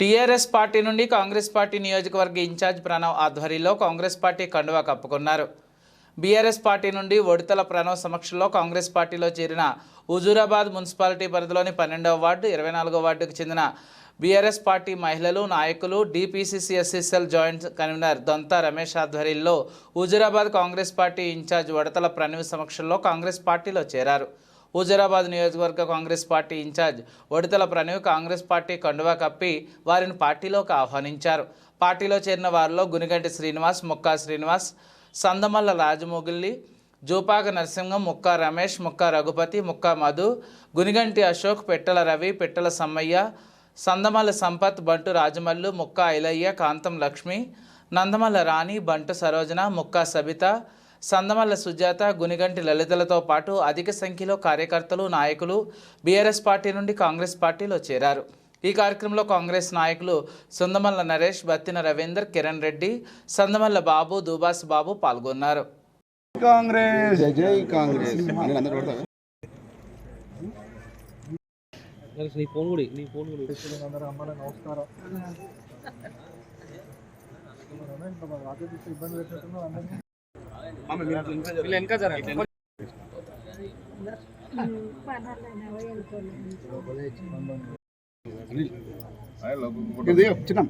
TRS party నుండి Congress party నియోజకవర్గ incharge Pranav ఆధ్వర్యంలో కాంగ్రెస్ పార్టీ కండువా కప్పుకున్నారు. బీఆర్ఎస్ పార్టీ నుండి ఒడితల ప్రణవ్ సమక్షంలో కాంగ్రెస్ పార్టీలో చేరిన హుజూరాబాద్ మున్సిపాలిటీ పరిధిలోని పన్నెండవ వార్డు ఇరవై నాలుగో వార్డుకు చెందిన బీఆర్ఎస్ పార్టీ మహిళలు నాయకులు DPCC SSL joint convener Dontha Ramesh ఆధ్వర్యంలో హుజూరాబాద్ కాంగ్రెస్ పార్టీ ఇన్ఛార్జ్ వడతల ప్రణవ్ సమక్షంలో కాంగ్రెస్ పార్టీలో చేరారు. హుజూరాబాద్ నియోజకవర్గ Congress party incharge Vodithala Pranav Congress party కండువా కప్పి వారిని పార్టీలోకి ఆహ్వానించారు. పార్టీలో చేరిన వారిలో గునిగంటి శ్రీనివాస్ ముక్కా శ్రీనివాస్ సందమల్ల రాజమొగిల్లి జూపాక నరసింహం ముక్కా రమేష్ ముక్కా రఘుపతి ముక్కా మధు గునిగంటి అశోక్ పెట్టెల రవి పెట్టెల సమ్మయ్య సందమల్ల సంపత్ బంటు రాజమల్లు ముక్కా ఐలయ్య కాంతం లక్ష్మి నందమల్ల రాణి బంటు సరోజన ముక్కా సబిత సందమల్ల సుజాత గునిగంటి లలితలతో పాటు అధిక సంఖ్యలో కార్యకర్తలు నాయకులు బీఆర్ఎస్ పార్టీ నుండి కాంగ్రెస్ పార్టీలో చేరారు. ఈ కార్యక్రమంలో కాంగ్రెస్ నాయకులు సుందమల్ల నరేష్ బత్తిన రవీందర్ కిరణ్ రెడ్డి సందమల్ల బాబు దూబాస్ బాబు పాల్గొన్నారు. కాంగ్రెస్! జై జై కాంగ్రెస్. నేను అందరూ కొడతా నీ ఫోన్ కూడా నీ ఫోన్ కూడా. అందరూ అమ్మ నమస్కారం. ఇంత మన రాత్రి తీసి ఇబ్బంది ఇది చిన్న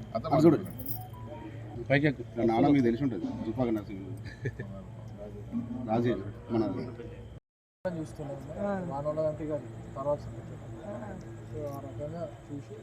చూడు. పైకి నాన్న మీకు తెలిసి ఉంటుంది. జుపాక నరసింహ రాజీ మన చూస్తున్నాం. తర్వాత సంగతి. సో ఆ రకంగా చూసి